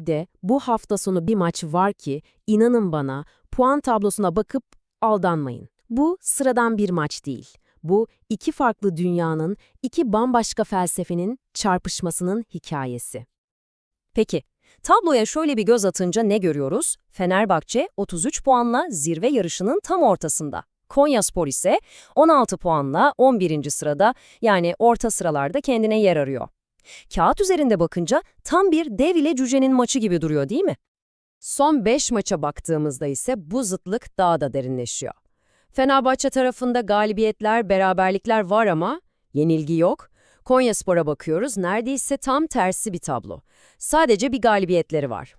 Lig'de bu hafta sonu bir maç var ki inanın bana puan tablosuna bakıp aldanmayın. Bu sıradan bir maç değil. Bu iki farklı dünyanın, iki bambaşka felsefenin çarpışmasının hikayesi. Peki, tabloya şöyle bir göz atınca ne görüyoruz? Fenerbahçe 33 puanla zirve yarışının tam ortasında. Konyaspor ise 16 puanla 11. sırada yani orta sıralarda kendine yer arıyor. Kağıt üzerinde bakınca tam bir dev ile cücenin maçı gibi duruyor değil mi? Son 5 maça baktığımızda ise bu zıtlık daha da derinleşiyor. Fenerbahçe tarafında galibiyetler, beraberlikler var ama yenilgi yok. Konyaspor'a bakıyoruz, neredeyse tam tersi bir tablo. Sadece bir galibiyetleri var.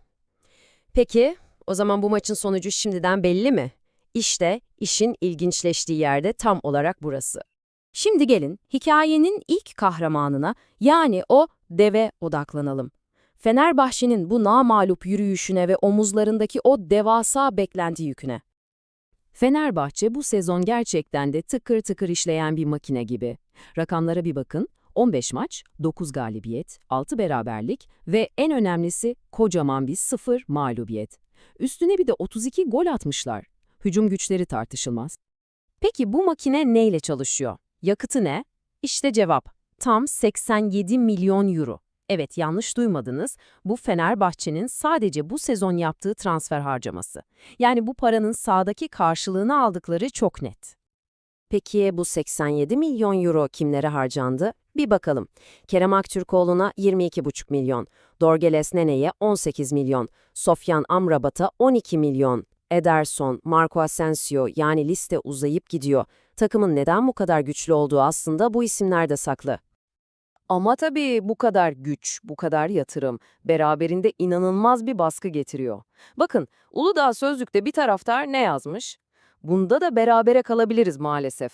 Peki, o zaman bu maçın sonucu şimdiden belli mi? İşte işin ilginçleştiği yerde tam olarak burası. Şimdi gelin hikayenin ilk kahramanına yani o deve odaklanalım. Fenerbahçe'nin bu namalup yürüyüşüne ve omuzlarındaki o devasa beklenti yüküne. Fenerbahçe bu sezon gerçekten de tıkır tıkır işleyen bir makine gibi. Rakamlara bir bakın. 15 maç, 9 galibiyet, 6 beraberlik ve en önemlisi kocaman bir 0 mağlubiyet. Üstüne bir de 32 gol atmışlar. Hücum güçleri tartışılmaz. Peki bu makine neyle çalışıyor? Yakıtı ne? İşte cevap. Tam 87 milyon euro. Evet yanlış duymadınız. Bu Fenerbahçe'nin sadece bu sezon yaptığı transfer harcaması. Yani bu paranın sahadaki karşılığını aldıkları çok net. Peki bu 87 milyon euro kimlere harcandı? Bir bakalım. Kerem Aktürkoğlu'na 22,5 milyon, Dorgeles Nene'ye 18 milyon, Sofyan Amrabat'a 12 milyon, Ederson, Marco Asensio yani liste uzayıp gidiyor. Takımın neden bu kadar güçlü olduğu aslında bu isimlerde saklı. Ama tabii bu kadar güç, bu kadar yatırım beraberinde inanılmaz bir baskı getiriyor. Bakın Uludağ Sözlük'te bir taraftar ne yazmış? Bunda da berabere kalabiliriz maalesef.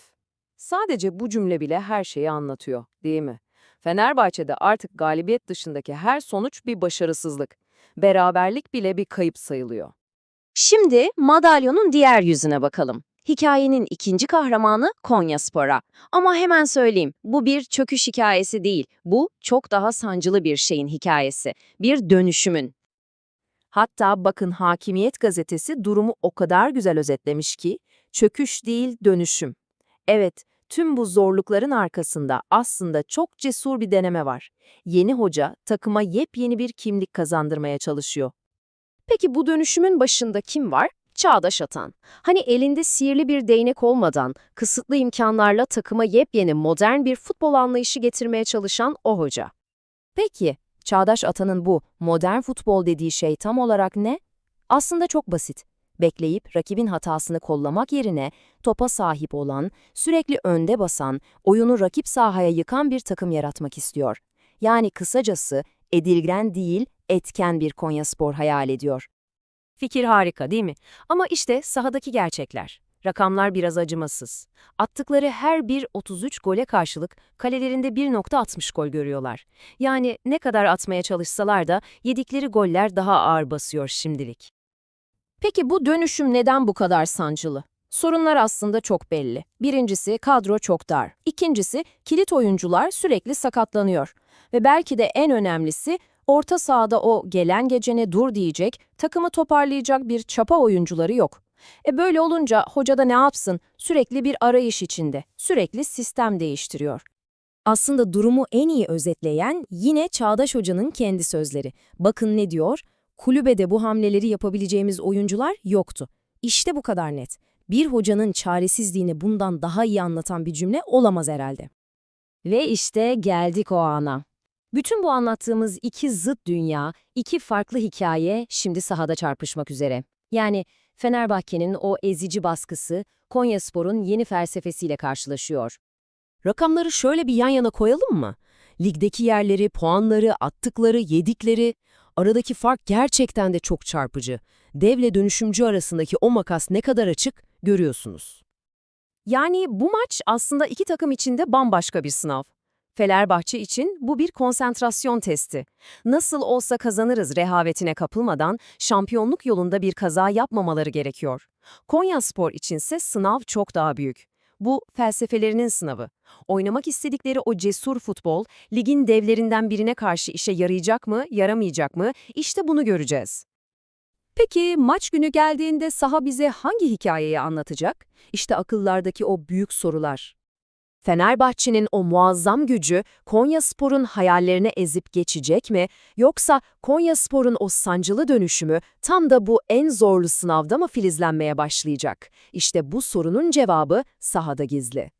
Sadece bu cümle bile her şeyi anlatıyor, değil mi? Fenerbahçe'de artık galibiyet dışındaki her sonuç bir başarısızlık. Beraberlik bile bir kayıp sayılıyor. Şimdi madalyonun diğer yüzüne bakalım. Hikayenin ikinci kahramanı Konyaspor'a. Ama hemen söyleyeyim, bu bir çöküş hikayesi değil. Bu çok daha sancılı bir şeyin hikayesi. Bir dönüşümün. Hatta bakın Hakimiyet gazetesi durumu o kadar güzel özetlemiş ki, çöküş değil dönüşüm. Evet, tüm bu zorlukların arkasında aslında çok cesur bir deneme var. Yeni hoca takıma yepyeni bir kimlik kazandırmaya çalışıyor. Peki bu dönüşümün başında kim var? Çağdaş Atan. Hani elinde sihirli bir değnek olmadan, kısıtlı imkanlarla takıma yepyeni modern bir futbol anlayışı getirmeye çalışan o hoca. Peki, Çağdaş Atan'ın bu modern futbol dediği şey tam olarak ne? Aslında çok basit. Bekleyip rakibin hatasını kollamak yerine topa sahip olan, sürekli önde basan, oyunu rakip sahaya yıkan bir takım yaratmak istiyor. Yani kısacası edilgen değil, etken bir Konyaspor hayal ediyor. Fikir harika değil mi? Ama işte sahadaki gerçekler. Rakamlar biraz acımasız. Attıkları her bir 33 gole karşılık kalelerinde 1.60 gol görüyorlar. Yani ne kadar atmaya çalışsalar da yedikleri goller daha ağır basıyor şimdilik. Peki bu dönüşüm neden bu kadar sancılı? Sorunlar aslında çok belli. Birincisi kadro çok dar. İkincisi kilit oyuncular sürekli sakatlanıyor. Ve belki de en önemlisi orta sahada o gelen gecene dur diyecek, takımı toparlayacak bir çapa oyuncuları yok. E böyle olunca hoca da ne yapsın? Sürekli bir arayış içinde, sürekli sistem değiştiriyor. Aslında durumu en iyi özetleyen yine Çağdaş Hoca'nın kendi sözleri. Bakın ne diyor? Kulübede bu hamleleri yapabileceğimiz oyuncular yoktu. İşte bu kadar net. Bir hocanın çaresizliğini bundan daha iyi anlatan bir cümle olamaz herhalde. Ve işte geldik o ana. Bütün bu anlattığımız iki zıt dünya, iki farklı hikaye şimdi sahada çarpışmak üzere. Yani Fenerbahçe'nin o ezici baskısı Konyaspor'un yeni felsefesiyle karşılaşıyor. Rakamları şöyle bir yan yana koyalım mı? Ligdeki yerleri, puanları, attıkları, yedikleri, aradaki fark gerçekten de çok çarpıcı. Devle dönüşümcü arasındaki o makas ne kadar açık görüyorsunuz. Yani bu maç aslında iki takım için de bambaşka bir sınav. Fenerbahçe için bu bir konsantrasyon testi. Nasıl olsa kazanırız rehavetine kapılmadan şampiyonluk yolunda bir kaza yapmamaları gerekiyor. Konyaspor içinse sınav çok daha büyük. Bu felsefelerinin sınavı. Oynamak istedikleri o cesur futbol, ligin devlerinden birine karşı işe yarayacak mı, yaramayacak mı? İşte bunu göreceğiz. Peki maç günü geldiğinde saha bize hangi hikayeyi anlatacak? İşte akıllardaki o büyük sorular. Fenerbahçe'nin o muazzam gücü Konyaspor'un hayallerini ezip geçecek mi? Yoksa Konyaspor'un o sancılı dönüşümü tam da bu en zorlu sınavda mı filizlenmeye başlayacak? İşte bu sorunun cevabı sahada gizli.